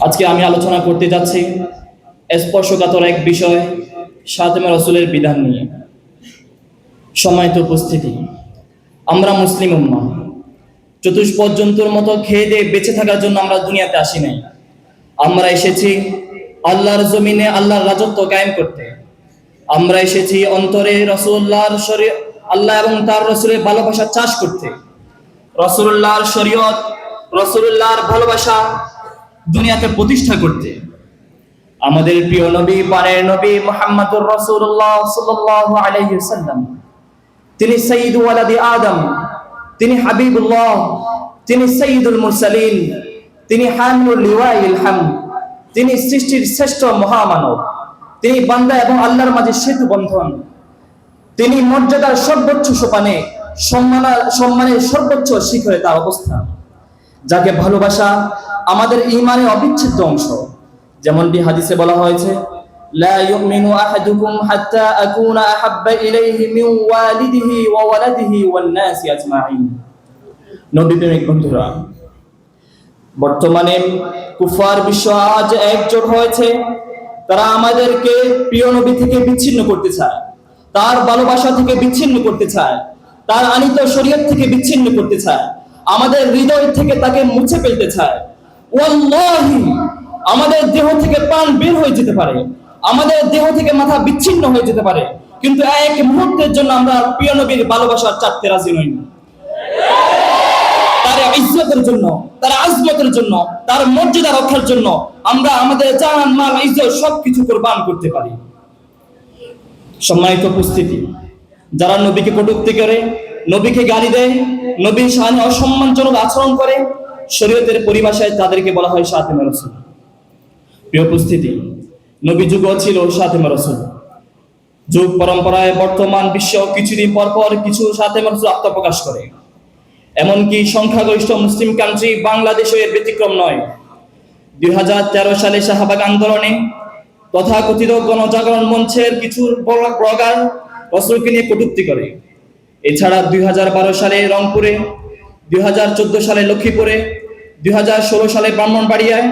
আজকে আমি আলোচনা করতে যাচ্ছি স্পর্শকাতর এক বিষয় সাতেমা রসুলের বিধান নিয়ে। সময়ত উপস্থিতি, আমরা মুসলিম উম্মা। চতুষ্পর্যন্তর মতো খেয়ে দিয়ে বেঁচে থাকার জন্য আমরা দুনিয়াতে আসি নাই। আমরা এসেছি আল্লাহর জমিনে আল্লাহর রাজত্ব কায়েম করতে। আমরা এসেছি অন্তরে রসুল্লাহর শরীর আল্লাহ এবং তার রসুলের ভালোবাসা চাষ করতে। রসুল্লাহর শরীয়ত রসুল্লাহর ভালোবাসা দুনিয়াতে প্রতিষ্ঠা করতে। আমাদের প্রিয় নবী পানের নবী মোহাম্মদুর রসুল্লাহ সাল্লাল্লাহু আলাইহি সাল্লাম তিনি সঈদ ওয়ালাদি আদম, তিনি হাবিবুল্লাহ, তিনি সঈদুল মুরসালিন, তিনি হামিলুল লিওয়াইল হামদ তিনি সৃষ্টির শ্রেষ্ঠ মহামানব, তিনি বান্দা এবং আল্লাহর মাঝে সেতু বন্ধন, তিনি মর্যাদার সর্বোচ্চ সোপানে সম্মান সম্মানের সর্বোচ্চ শিখরে তার অবস্থান। যাকে ভালোবাসা আমাদের ইমানের অবিচ্ছেদ্য অংশ যেমনটি হাদিসে বলা হয়েছে لا يؤمن أحدكم حتى أكون أحب إليه من والده وولده والناس أجمعين নবী প্রেমিক বন্ধুরা বর্তমানে কুফার বিশ্ব আজ একজোট হয়েছে তারা আমাদেরকে প্রিয় নবী থেকে বিচ্ছিন্ন করতে চায় তার ভালোবাসা থেকে বিচ্ছিন্ন করতে চায় তার আনিত শরীয়ত থেকে বিচ্ছিন্ন করতে চায় আমাদের হৃদয় থেকে তাকে মুছে ফেলতে চায়। ওয়াল্লাহি, আমাদের দেহ থেকে প্রাণ বের হয়ে যেতে পারে। আমাদের দেহ থেকে মাথা বিচ্ছিন্ন হয়ে যেতে পারে। কিন্তু এক মুহূর্তের জন্য আমরা প্রিয় নবীর ভালোবাসার চারতে রাজি নই। তার ইজ্জতের জন্য, তার আজমতের জন্য, তার মর্যাদা রক্ষার জন্য আমরা আমাদের জান, মাল, ইজ্জত সবকিছু কোরবান করতে পারি। সম্মানিত উপস্থিতি, যারা নবীকে কটূক্তি করে নবীকে গালি দেয়, নবীর সামনে অসম্মানজনক আচরণ করে, শরীয়তের পরিভাষায় তাদেরকে বলা হয় সাথে রসুল। প্রিয় উপস্থিতি, নবী যুগ ছিল সাথে রসুল। যুগ পরম্পরায় বর্তমান বিশ্ব কিছুদিন পর পর কিছু সাথে রসুল আত্মপ্রকাশ করে। এমনকি সংখ্যাগরিষ্ঠ মুসলিম কান্ট্রি বাংলাদেশও এর ব্যতিক্রম নয়। দুই সালে শাহবাগ আন্দোলনে তথাকথিত গণজাগরণ মঞ্চের কিছু ব্লগার রসুলকে নিয়ে কটূক্তি করে। এছাড়া দুই হাজার বারো সালে রংপুরে, দুই হাজার চোদ্দ সালে লক্ষ্মীপুরে দু হাজার ষোলো সালে ব্রাহ্মণবাড়িয়ায়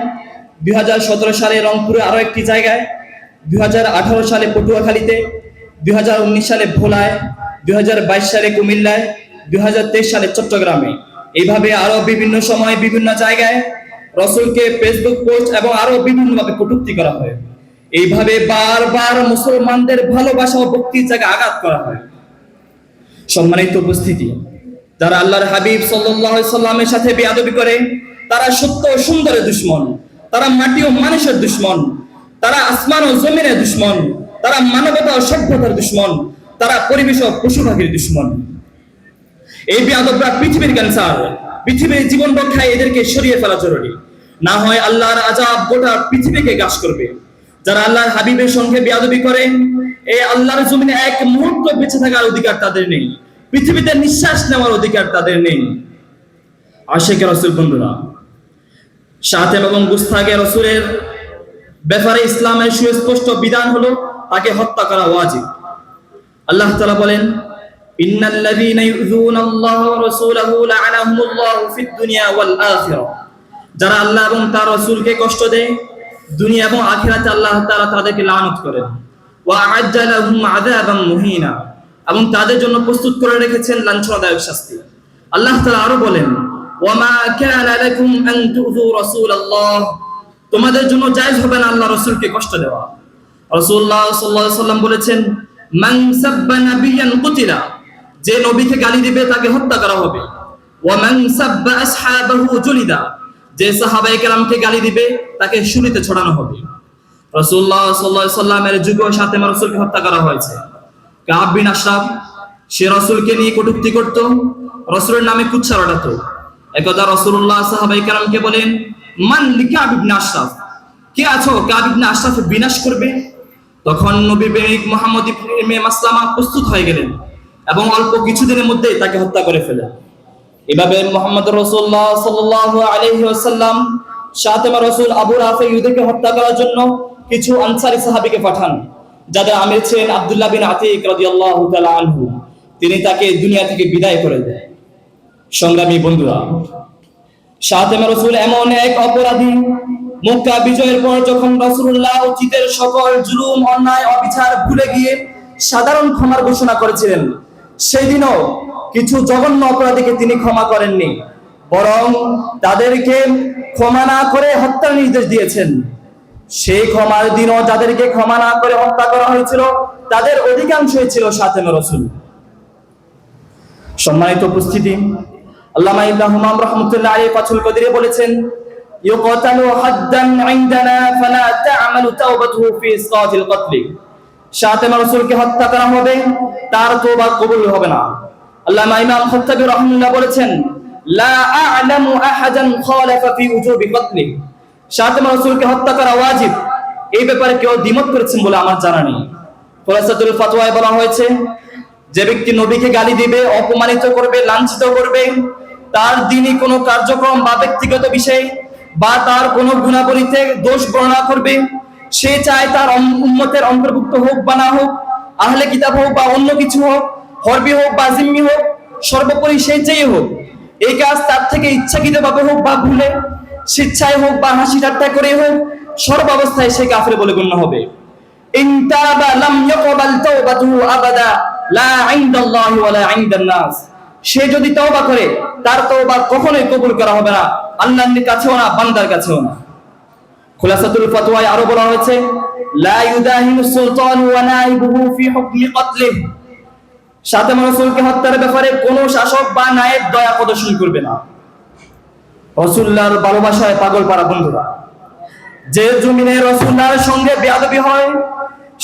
দু হাজার সতেরো সালে রংপুরে আরও একটি জায়গায় দু হাজার আঠারো সালে পটুয়াখালীতে দু হাজার উনিশ সালে ভোলায় দু হাজার বাইশ সালে কুমিল্লায়, দুই হাজার তেইশ সালে চট্টগ্রামে। এইভাবে আরও বিভিন্ন সময় বিভিন্ন জায়গায় রসুলকে ফেসবুক পোস্ট এবং আরও বিভিন্ন ভাবে কটূক্তি করা হয়। এইভাবে বারবার মুসলমানদের ভালোবাসা ও ভক্তির জায়গায় আঘাত করা হয়। সম্মানিত উপস্থিতি। যারা আল্লাহর হাবিব সাল্লামের সাথে বেয়াদবি করে, তারা সত্য ও সুন্দরের দুশ্মন। তারা মাটি ও মানুষের দুশ্মন। তারা আসমান ও জমিনের দুশ্মন। তারা মানবতা ও সভ্যতার দুশ্মন। তারা পরিবেশ ও পশু পাখির দুশ্মন। এই বেয়াদবরা পৃথিবীর ক্যান্সার, পৃথিবীর জীবন রক্ষায় এদেরকে সরিয়ে ফেলা জরুরি। না হয় আল্লাহর আজাব গোটা পৃথিবীকে গ্রাস করবে। যারা আল্লাহর হাবিবের সঙ্গে বেয়াদবি করে এই আল্লাহর জমিনে এক মুহূর্ত বেঁচে থাকার অধিকার তাদের নেই। পৃথিবীতে নিঃশ্বাস নেওয়ার অধিকার তাদের নেই। আশেখ রসুল বন্ধুরা সাতেম এবং গুস্তাগে রসুলের ব্যাপারে ইসলামের সুস্পষ্ট বিধান হলো তাকে হত্যা করা ওয়াজিব। আল্লাহ তাআলা বলেন, ইন্নাল্লাযীনা ইউযুনাল্লাহ ওয়া রাসূলাহু লা'আনাহুমুল্লাহু ফিদ দুনিয়া ওয়াল আখিরাহ যারা আল্লাহ এবং তার রাসূলকে কষ্ট দেয় দুনিয়া এবং আখিরাতে আল্লাহ তাআলা তাদেরকে লানত করেন। ওয়া লাহুম আযাবাম মুহিনা। এবং তাদের জন্য প্রস্তুত করে রেখেছেন লাঞ্ছনাদায়ক শাস্তি। আল্লাহ তাআলা আরও বলেন, ওয়া মা কানা লাকুম আন তুযু তোমাদের জন্য জায়েজ হবে না আল্লাহ রাসূলকে কষ্ট দেওয়া। রাসূলুল্লাহ সাল্লাল্লাহু আলাইহি সাল্লাম বলেছেন, মান সাব্বা নাবিয়ান কুতিলা। যে নবীকে গালি দিবে তাকে হত্যা করা হবে। ওয়া মান সাব্বা আসহাবাহু জুলিদা। যে সাহাবায়ে কালামকে গালি দিবে, তাকে শুনিতে ছড়ানো হবে। রাসূলুল্লাহ সাল্লাল্লাহু আলাইহি সাল্লামের যুগে সাতেমা রাসূলকে হত্যা করা হয়েছে। কাব বিন আশরাফ, সে রাসূলকে নিয়ে কটূক্তি করত, রাসূলের নামে কুচ্ছা রটাতো। একদা রাসূলুল্লাহ সাহাবায়ে কেরামকে বলেন, মান ইবনে আশরাফ? কে আছো? কাব ইবনে আশরাফ বিনাশ করবে? তখন নবী প্রেমিক মোহাম্মদ মাসলামা প্রস্তুত হয়ে গেলেন এবং অল্প কিছুদিনের মধ্যেই তাকে হত্যা করে ফেলেন। এভাবে মোহাম্মদ রসুল্লাহ সাল্লাহ আলহি আসাল্লাম শাহতেমা রসুল আবু রাফে ইউদেরকে হত্যা করার জন্য কিছু আনসারি সাহাবিকে পাঠান, যাদের আমির ছিলেন আবদুল্লাহ বিন আতিক রাদিয়াল্লাহু তাআলা আনহু। তিনি তাকে দুনিয়া থেকে বিদায় করে দেয় সংগ্রামী বন্ধুরা শাহতেমা রসুল এমন এক অপরাধী, মক্কা বিজয়ের পর যখন রাসূলুল্লাহ অতীতের সকল জুলুম, অন্যায়, অবিচার ভুলে গিয়ে সাধারণ ক্ষমার ঘোষণা করেছিলেন সেই দিনও কিছু জঘন্য অপরাধীকে তিনি ক্ষমা করেননি, বরং তাদেরকে ক্ষমা না করে হত্যার নির্দেশ দিয়েছেন। সেই ক্ষমার দিনও যাদেরকে ক্ষমা না করে হত্যা করা হয়েছিল, তাদের অধিকাংশই ছিল সাতেমে রসুল। সম্মানিত উপস্থিতি তার তওবা কবুল হবে না। আল্লামা ইমাম খত্তাবী রহমাতুল্লাহ বলেছেন, লা আ'লামু আহাদান খালাফা ফি উজুবি কতলি সাতেমা রাসূলকে হত্যা করা ওয়াজিব। এই ব্যাপারে কেউ দ্বিমত করেছেন বলে আমার জানা নেই। খোলাসাতুল ফাতওয়ায় বলা হয়েছে, যে ব্যক্তি নবীকে গালি দিবে, অপমানিত করবে, লাঞ্ছিত করবে, তার দিনই কোনো কার্যক্রম বা ব্যক্তিগত বিষয়ে বা তার কোনো গুণাবলীতে দোষ বর্ণনা করবে। সে চায় তার উম্মতের অন্তর্ভুক্ত হোক বা না হোক, আহলে কিতাব হোক বা অন্য কিছু হোক হরবি হোক বা জিম্মি হোক, সর্বোপরি সে যেই হোক, এই কাজ তার থেকে ইচ্ছাকৃতভাবে হোক বা ভুলে, স্বেচ্ছায় হোক বা হাসি ঠাট্টা করে হোক, সর্বাবস্থায় সে কাফের বলে গণ্য হবে। সে যদি তওবা করে, তার তওবা কখনোই কবুল করা হবে না, আল্লাহর কাছেও না, বান্দার কাছেও না। খুলাসাতুল ফাতওয়ায় আরও বলা হয়েছে, লা ইউদাহিনু সুলতান ওয়া নাইবুহু ফি হুকমি কতলিহ সাথে রাসূলকে হত্যার ব্যাপারে কোনো শাসক বা নায়েব দয়া প্রদর্শন করবে না। রাসূলুল্লাহর ভালোবাসায় পাগল পাড়া বন্ধুরা, যে জমিনে রসুল্লাহর সঙ্গে বেয়াদবি হয়,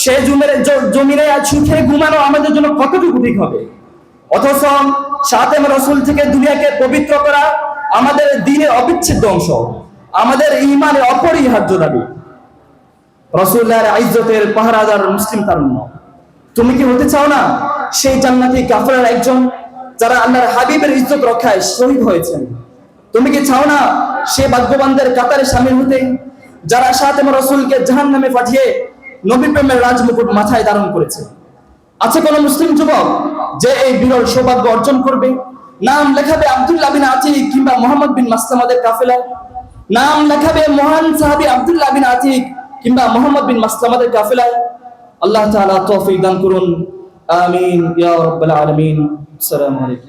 সে জমিনে জমিনে সুখে ঘুমানো আমাদের জন্য কতটুকু ঠিক হবে? অথচ সাথে রসুল থেকে দুনিয়াকে পবিত্র করা আমাদের দিনের অবিচ্ছেদ্য অংশ, আমাদের ইমানের অপরিহার্য দাবি। রসুল্লাহর ইজ্জতের পাহারাদার মুসলিম তারুণ্য। তুমি কি হতে চাও না? সেই জান্নাতি কাফেরার একজন যারা আল্লাহর হাবিবের ইজ্জত রক্ষায় শহীদ হয়েছেন। তুমি কি চাও না সে ভাগ্যবানদের কাতারে সামিল হতে, যারা সাথে রসুলকে জাহান নামে পাঠিয়ে নবী প্রেমের রাজমুকুট মাথায় ধারণ করেছে? আছে কোন মুসলিম যুবক যে এই বিরল সৌভাগ্য অর্জন করবে? নাম লেখাবে আব্দুল্লাহ বিন আতিক কিংবা মোহাম্মদ বিন মাসলামাদের কাফেলায় নাম লেখাবে মহান সাহাবী আব্দুল্লাহ বিন আতিক কিংবা মোহাম্মদ বিন মাসলামাদের কাফেলায়। আল্লাহ তাআলা তৌফিক দান করুন। آمين. يا رب العالمين. السلام عليكم.